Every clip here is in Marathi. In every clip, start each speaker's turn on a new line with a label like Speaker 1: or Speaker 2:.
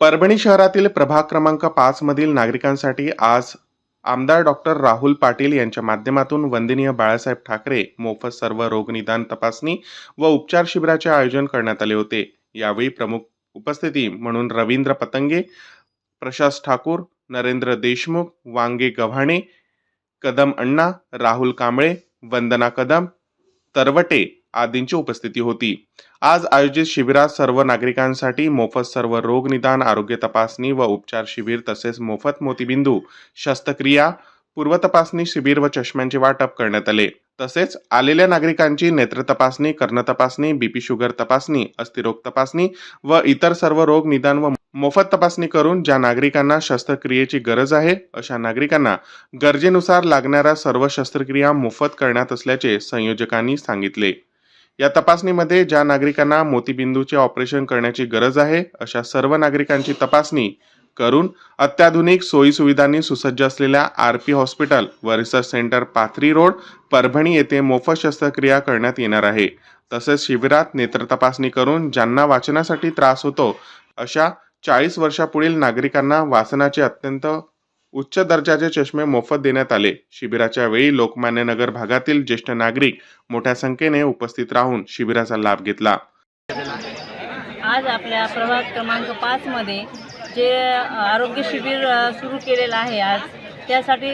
Speaker 1: परभणी शहरातील प्रभाग क्रमांक पाच मधील नागरिकांसाठी आज आमदार डॉक्टर राहुल पाटील यांच्या माध्यमातून वंदनीय बाळासाहेब ठाकरे मोफत सर्व रोगनिदान तपासणी व उपचार शिबिराचे आयोजन करण्यात आले होते. यावेळी प्रमुख उपस्थिती म्हणून रवींद्र पतंगे प्रशास ठाकूर नरेंद्र देशमुख वांगे गव्हाणे कदम अण्णा राहुल कांबळे वंदना कदम तरवटे आदींची उपस्थिती होती. आज आयोजित शिबिरात सर्व नागरिकांसाठी मोफत सर्व रोग निदान आरोग्य तपासणी व उपचार शिबिर तसेच मोफत मोतीबिंदू शस्त्रक्रिया पूर्वतपासणी शिबिर व चष्म्यांचे वाटप करण्यात आले. तसेच आलेल्या नागरिकांची नेत्र तपासणी कर्ण तपासणी बीपी शुगर तपासणी अस्थिरोग तपासणी व इतर सर्व रोग निदान व मोफत तपासणी करून ज्या नागरिकांना शस्त्रक्रियेची गरज आहे अशा नागरिकांना गरजेनुसार लागणाऱ्या सर्व शस्त्रक्रिया मोफत करण्यात असल्याचे संयोजकांनी सांगितले. या तपासणीमध्ये ज्या नागरिकांना मोतीबिंदूचे ऑपरेशन करण्याची गरज आहे अशा सर्व नागरिकांची तपासणी करून अत्याधुनिक सोयीसुविधांनी सुसज्ज असलेल्या आर पी हॉस्पिटल व research centre Pathri road Parbhani येथे मोफत शस्त्रक्रिया करण्यात येणार आहे. तसेच शिबिरात नेत्र तपासणी करून ज्यांना वाचनासाठी त्रास होतो अशा चाळीस वर्षापुढील नागरिकांना वाचनाचे अत्यंत उच्च दर्जाचे चष्मे मोफत देण्यात आले. शिबिराच्या वेळी लोकमान्य नगर भागातील ज्येष्ठ नागरिक मोठ्या संख्येने उपस्थित राहून शिबिराचा लाभ घेतला.
Speaker 2: आज आपल्या प्रभाग क्रमांक पाचमध्ये जे आरोग्य शिबिर सुरू केलेलं आहे आज त्यासाठी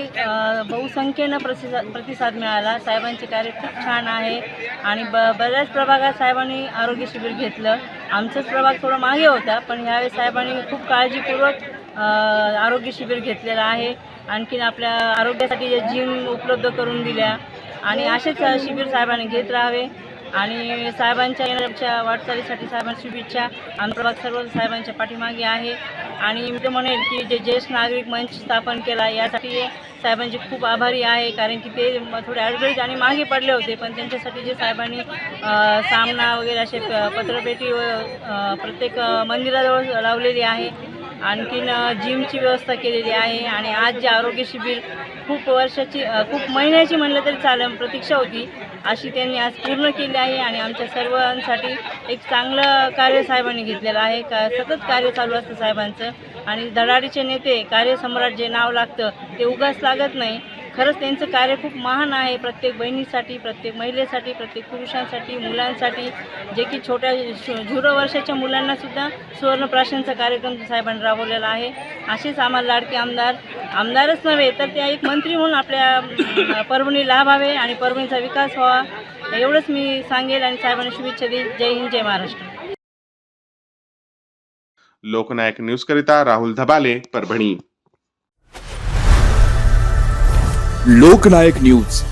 Speaker 2: बहुसंख्येनं प्रतिसाद प्रतिसाद मिळाला. साहेबांचे कार्य खूप छान आहे आणि ब बऱ्याच प्रभागात साहेबांनी आरोग्य शिबिर घेतलं. आमचाच प्रभाग थोडं मागे होता पण ह्यावेळेस साहेबांनी खूप काळजीपूर्वक आरोग्य शिबिर घेतलेलं आहे. आणखीन आपल्या आरोग्यासाठी जे जिम उपलब्ध करून दिल्या. आणि असेच शिबिर साहेबांनी घेत राहावे. आणि साहेबांच्या येणाऱ्या वाटचालीसाठी साहेबांची शुभेच्छा. आमचा सर्व साहेबांच्या पाठीमागे आहे. आणि मी तर म्हणेल की जे ज्येष्ठ नागरिक मंच स्थापन केला यासाठी साहेबांचे खूप आभारी आहे. कारण की ते थोडे अडगळीत आणि मागे पडले होते. पण त्यांच्यासाठी जे साहेबांनी सामना वगैरे असे पत्रपेटी व प्रत्येक मंदिराजवळ लावलेली आहे. आणखीन जिमची व्यवस्था केलेली आहे आणि आज जे आरोग्य शिबिर खूप वर्षाची खूप महिन्याची म्हणलं तरी चालेल प्रतीक्षा होती अशी त्यांनी आज पूर्ण केली आहे आणि आमच्या सर्वांसाठी एक चांगलं कार्य साहेबांनी घेतलेलं आहे. का सतत कार्य चालू असतं साहेबांचं आणि धडाडीचे नेते कार्यसम्राट जे नाव लागतं ते उगाच लागत नाही. खरंच त्यांचं कार्य खूप महान आहे. प्रत्येक बहिणीसाठी प्रत्येक महिलेसाठी प्रत्येक पुरुषांसाठी मुलांसाठी. जे की छोट्या शु- झिरो वर्षाच्या मुलांनासुद्धा सुवर्णप्राशनचा कार्यक्रम साहेबांनी राबवलेला आहे. असेच आम्हाला लाडके आमदार आमदारच नव्हे तर त्या एक मंत्री म्हणून आपल्या परभणी परभणी लाभावे आणि परभणीचा विकास व्हावा. एवढंच मी सांगेल आणि साहेबांना शुभेच्छा देईल. जय हिंद जय महाराष्ट्र.
Speaker 1: लोकनायक न्यूज करिता राहुल धबाले परभणी.
Speaker 3: लोकनायक न्यूज.